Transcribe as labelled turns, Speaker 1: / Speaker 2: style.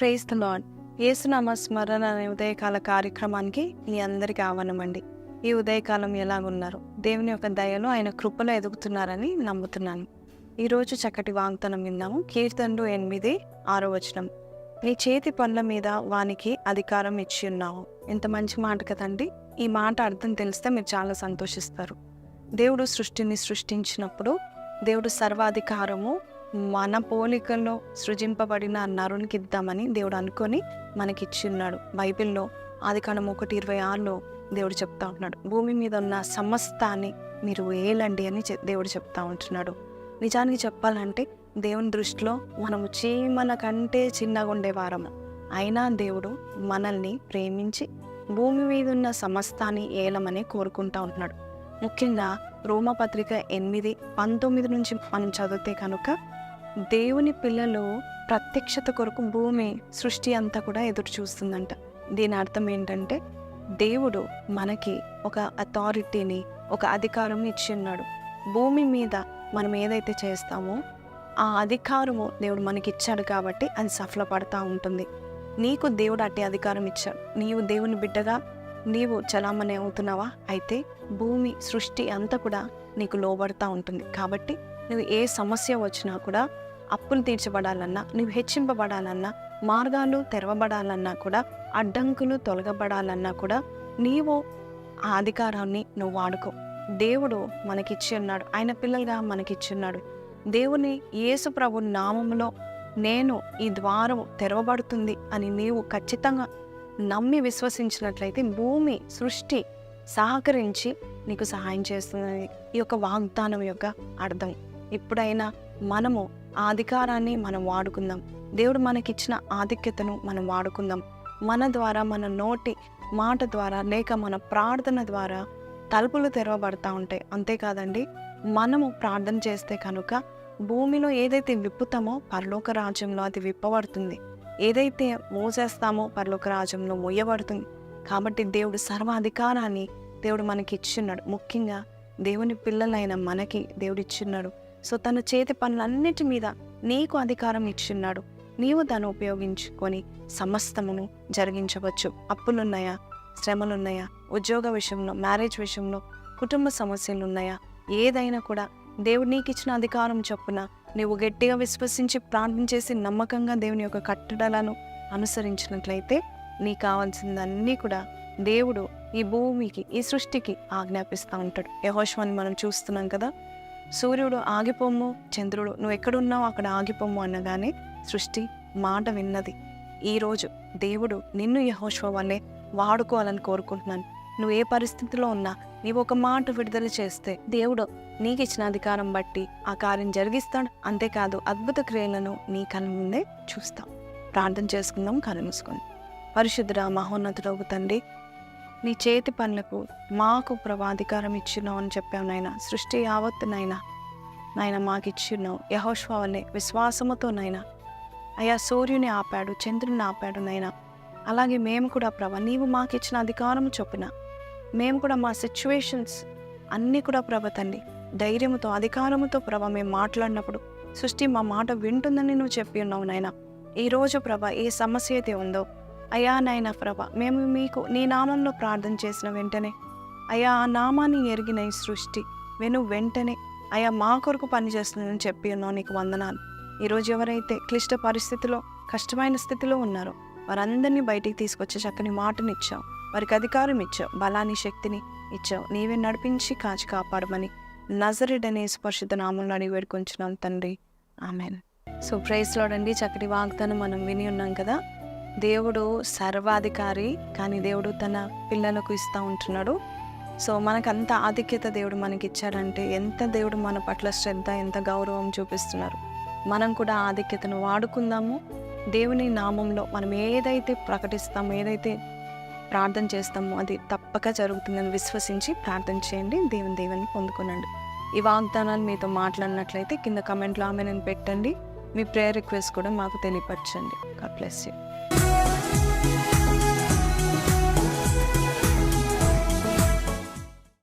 Speaker 1: Praise the lord యేసునామ స్మరణ అనే ఉదయకాల కార్యక్రమానికి మీ అందరికీ ఆహ్వానమండి. ఈ ఉదయకాలం ఎలాగున్నారు? దేవుని యొక్క దయలో ఆయన కృపలో ఎదుగుతున్నారని నమ్ముతున్నాను. ఈరోజు చక్కటి వాగ్దానం విన్నాము. కీర్తనలు ఎనిమిది ఆరో వచనం. నీ చేతి పనుల మీద వానికి అధికారం ఇచ్చి ఉన్నావు. ఎంత మంచి మాట కదండి. ఈ మాట అర్థం తెలిస్తే మీరు చాలా సంతోషిస్తారు. దేవుడు సృష్టిని సృష్టించినప్పుడు దేవుడు సర్వాధికారము మన పోలికల్లో సృజింపబడిన నరునికి ఇద్దామని దేవుడు అనుకొని మనకిచ్చి ఉన్నాడు బైబిల్లో కాలం ఒకటి ఇరవై ఆరులో దేవుడు చెప్తా ఉంటున్నాడు. భూమి మీద ఉన్న సమస్తాన్ని మీరు ఏలండి అని దేవుడు చెప్తా ఉంటున్నాడు. నిజానికి చెప్పాలంటే దేవుని దృష్టిలో మనము చీమల కంటే చిన్నగా ఉండేవారము అయినా దేవుడు మనల్ని ప్రేమించి భూమి మీద ఉన్న సమస్తాన్ని ఏలమని కోరుకుంటా ఉంటున్నాడు. ముఖ్యంగా రోమపత్రిక ఎనిమిది పంతొమ్మిది నుంచి మనం చదివితే కనుక దేవుని పిల్లలు ప్రత్యక్షత కొరకు భూమి సృష్టి అంతా కూడా ఎదురు చూస్తుందంట. దీని అర్థం ఏంటంటే దేవుడు మనకి ఒక అథారిటీని ఒక అధికారం ఇచ్చిన్నాడు భూమి మీద మనం ఏదైతే చేస్తామో ఆ అధికారము దేవుడు మనకి ఇచ్చాడు కాబట్టి అది సఫలపడతా ఉంటుంది. నీకు దేవుడు అట్టి అధికారం ఇచ్చాడు. నీవు దేవుని బిడ్డగా నీవు చలామణి అవుతున్నావా? అయితే భూమి సృష్టి అంతా కూడా నీకు లోబడతా ఉంటుంది. కాబట్టి నువ్వు ఏ సమస్య వచ్చినా కూడా అప్పులు తీర్చబడాలన్నా నువ్వు హెచ్చింపబడాలన్నా మార్గాలు తెరవబడాలన్నా కూడా అడ్డంకులు తొలగబడాలన్నా కూడా నీవు ఆ అధికారాన్ని నువ్వు వాడుకో. దేవుడు మనకిచ్చి ఉన్నాడు. ఆయన పిల్లలుగా మనకిచ్చి ఉన్నాడు. దేవుని యేసు ప్రభు నామములో నేను ఈ ద్వారం తెరవబడుతుంది అని నీవు ఖచ్చితంగా నమ్మి విశ్వసించినట్లయితే భూమి సృష్టి సహకరించి నీకు సహాయం చేస్తుంది. ఈ యొక్క వాగ్దానం యొక్క అర్థం. ఇప్పుడైనా మనము ఆ అధికారాన్ని మనం వాడుకుందాం. దేవుడు మనకిచ్చిన ఆధిక్యతను మనం వాడుకుందాం. మన ద్వారా మన నోటి మాట ద్వారా లేక మన ప్రార్థన ద్వారా తలుపులు తెరవబడతా ఉంటాయి. అంతేకాదండి మనము ప్రార్థన చేస్తే కనుక భూమిలో ఏదైతే విప్పుతామో పరలోక రాజ్యంలో అది విప్పబడుతుంది. ఏదైతే మోసేస్తామో పరలోక రాజ్యంలో మోయబడుతుంది కాబట్టి దేవుడు సర్వాధికారాన్ని దేవుడు మనకి ఇచ్చున్నాడు ముఖ్యంగా దేవుని పిల్లలైన మనకి దేవుడు ఇచ్చున్నాడు సో తన చేతి పనులన్నిటి మీద నీకు అధికారం ఇచ్చున్నాడు. నీవు దాన్ని ఉపయోగించుకొని సమస్తమును జరిగించవచ్చు. అప్పులున్నాయా? శ్రమలున్నాయా? ఉద్యోగ విషయంలో మ్యారేజ్ విషయంలో కుటుంబ సమస్యలు ఉన్నాయా ఏదైనా కూడా దేవుడు నీకు ఇచ్చిన అధికారం చొప్పున నీవు గట్టిగా విశ్వసించి ప్రార్థన చేసి నమ్మకంగా దేవుని యొక్క కట్టడలను అనుసరించినట్లయితే నీకు కావాల్సిందన్నీ కూడా దేవుడు ఈ భూమికి ఈ సృష్టికి ఆజ్ఞాపిస్తూ ఉంటాడు. యహోష్వాన్ని మనం చూస్తున్నాం కదా? సూర్యుడు ఆగిపోము చంద్రుడు నువ్వు ఎక్కడున్నావు అక్కడ ఆగిపోము అనగానే సృష్టి మాట విన్నది. ఈరోజు దేవుడు నిన్ను యహోష్వ వల్లే వాడుకోవాలని కోరుకుంటున్నాను. నువ్వు ఏ పరిస్థితిలో ఉన్నా నీవు ఒక మాట విడుదల చేస్తే దేవుడు నీకు ఇచ్చిన అధికారం బట్టి ఆ కార్యం జరిగిస్తాడు. అంతేకాదు అద్భుత క్రియలను నీ కళ్ళ ముందే చూస్తాం. ప్రార్థన చేసుకుందాం కళ్ళు మూసుకొని పరిశుద్ధుడ మహోన్నతుడవు తండ్రి నీ చేతి పనులకు మాకు ప్రభాధికారం ఇచ్చున్నావు అని చెప్పావు నాయన. సృష్టి యావత్తు నాయన. నాయన మాకు ఇచ్చిన్నావు యహోష్వా వల్లే విశ్వాసముతో నాయన. అయా సూర్యుని ఆపాడు చంద్రుని ఆపాడు నాయన. అలాగే మేము కూడా ప్రభ నీవు మాకు ఇచ్చిన అధికారం చొప్పున. మేము కూడా మా సిచ్యువేషన్స్ అన్నీ కూడా ప్రభ తండ్రి ధైర్యముతో అధికారముతో ప్రభ మేము మాట్లాడినప్పుడు సృష్టి మా మాట వింటుందని నువ్వు చెప్పి ఉన్నావు నాయన. ఈరోజు ప్రభ ఏ సమస్య అయితే ఉందో అయా నాయన ప్రభ మేము మీకు నీ నామంలో ప్రార్థన చేసిన వెంటనే అయా ఆ నామాన్ని ఎరిగిన ఈ సృష్టి వెను వెంటనే అయా మా కొరకు పనిచేస్తుందని చెప్పి ఉన్నావు నీకు వందనాలు. ఈరోజు ఎవరైతే క్లిష్ట పరిస్థితిలో కష్టమైన స్థితిలో ఉన్నారో వారందరినీ బయటికి తీసుకొచ్చే చక్కని మాటని ఇచ్చావు వారికి అధికారం ఇచ్చావు బలాన్ని శక్తిని ఇచ్చావు. నీవే నడిపించి కాచి కాపాడమని నజరెడ్ అనే స్పర్శిత నామంలో అడిగి వేడుకొంచున్నాం తండ్రి. ఆమెన్. సో ప్రైజ్ లోడండి. చక్కటి వాగ్దానం మనం విని ఉన్నాం కదా? దేవుడు సర్వాధికారి కానీ దేవుడు తన పిల్లలకు ఇస్తూ ఉంటున్నాడు. సో మనకు అంత ఆధిక్యత దేవుడు మనకి ఇచ్చాడంటే ఎంత దేవుడు మన పట్ల శ్రద్ధ ఎంత గౌరవం చూపిస్తున్నారు. మనం కూడా ఆధిక్యతను వాడుకుందాము. దేవుని నామంలో మనం ఏదైతే ప్రకటిస్తామో ఏదైతే ప్రార్థన చేస్తామో అది తప్పక జరుగుతుందని విశ్వసించి ప్రార్థన చేయండి. దేవుని దేవుని పొందుకునండి. ఈ వాగ్దానాలు మీతో మాట్లాడినట్లయితే కింద కమెంట్లో ఆమె నేను పెట్టండి. మీ ప్రేయర్ రిక్వెస్ట్ కూడా మాకు తెలియపరచండి. God bless you.